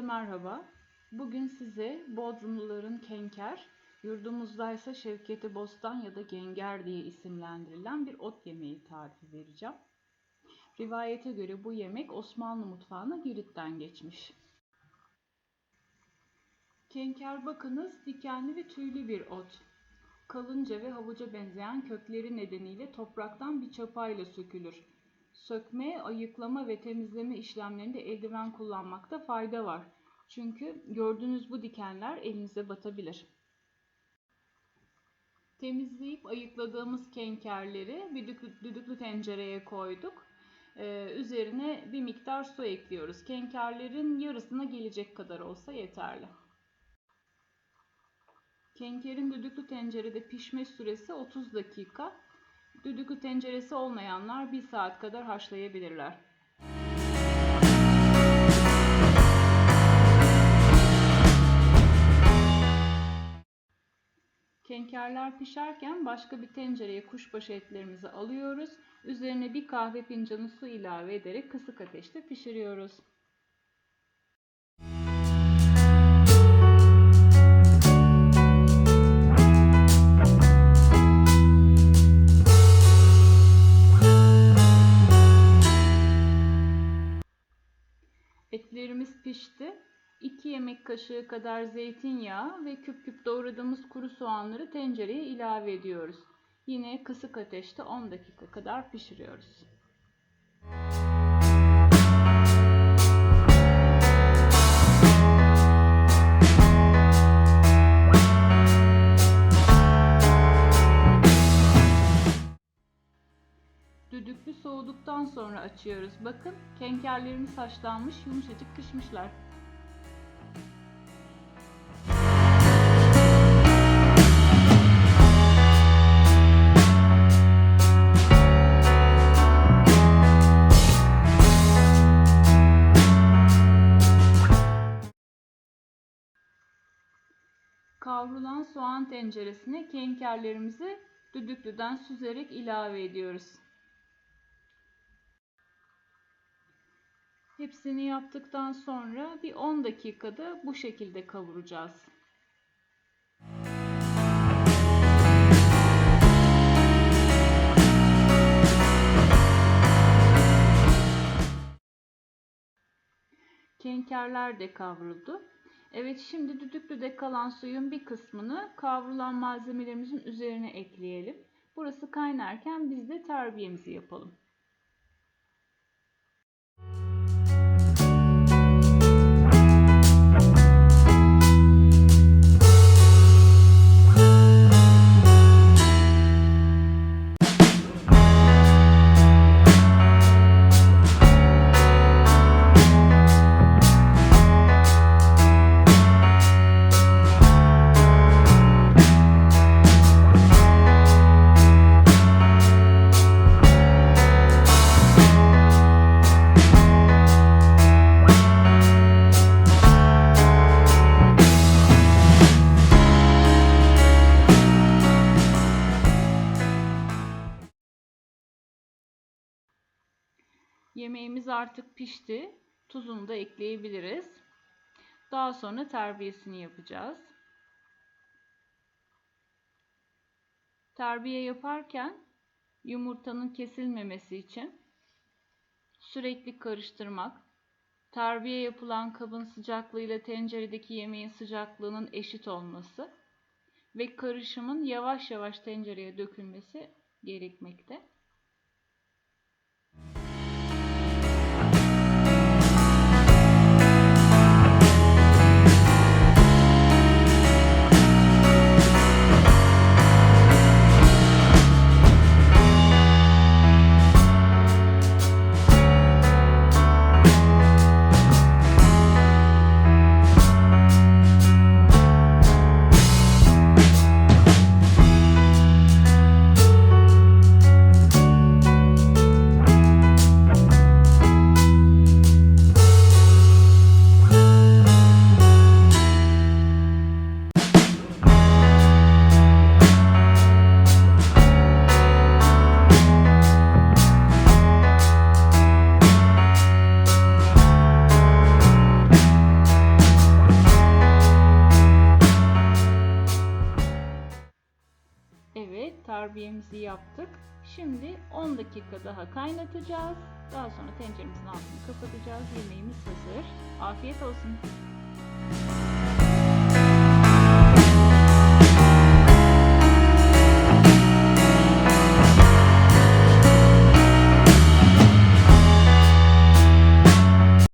merhaba. Bugün size Bodrumluların Kenker, yurdumuzdaysa Şevketi Bostan ya da Genger diye isimlendirilen bir ot yemeği tarifi vereceğim. Rivayete göre bu yemek Osmanlı mutfağına Girit'ten geçmiş. Kenker bakınız dikenli ve tüylü bir ot. Kalınca ve havuca benzeyen kökleri nedeniyle topraktan bir çapayla sökülür. Sökme, ayıklama ve temizleme işlemlerinde eldiven kullanmakta fayda var. Çünkü gördüğünüz bu dikenler elinize batabilir. Temizleyip ayıkladığımız kenkerleri düdüklü, düdüklü tencereye koyduk. Ee, üzerine bir miktar su ekliyoruz. Kenkerlerin yarısına gelecek kadar olsa yeterli. Kenkerin düdüklü tencerede pişme süresi 30 dakika. Düdüklü tenceresi olmayanlar 1 saat kadar haşlayabilirler. Kenkerler pişerken başka bir tencereye kuşbaşı etlerimizi alıyoruz. Üzerine bir kahve fincanı su ilave ederek kısık ateşte pişiriyoruz. Etlerimiz pişti. 2 yemek kaşığı kadar zeytinyağı ve küp küp doğradığımız kuru soğanları tencereye ilave ediyoruz. Yine kısık ateşte 10 dakika kadar pişiriyoruz. Düdüklü soğuduktan sonra açıyoruz. Bakın kenkerlerimiz haşlanmış, yumuşacık pişmişler. Kavrulan soğan tenceresine kenkerlerimizi düdüklüden süzerek ilave ediyoruz. Hepsini yaptıktan sonra bir 10 dakikada bu şekilde kavuracağız. Kenkerler de kavruldu. Evet şimdi düdüklüde kalan suyun bir kısmını kavrulan malzemelerimizin üzerine ekleyelim. Burası kaynarken biz de terbiyemizi yapalım. Yemeğimiz artık pişti. Tuzunu da ekleyebiliriz. Daha sonra terbiyesini yapacağız. Terbiye yaparken yumurtanın kesilmemesi için sürekli karıştırmak, terbiye yapılan kabın sıcaklığıyla tenceredeki yemeğin sıcaklığının eşit olması ve karışımın yavaş yavaş tencereye dökülmesi gerekmekte. Kurabiyemizi yaptık. Şimdi 10 dakika daha kaynatacağız. Daha sonra tenceremizin altını kapatacağız. Yemeğimiz hazır. Afiyet olsun.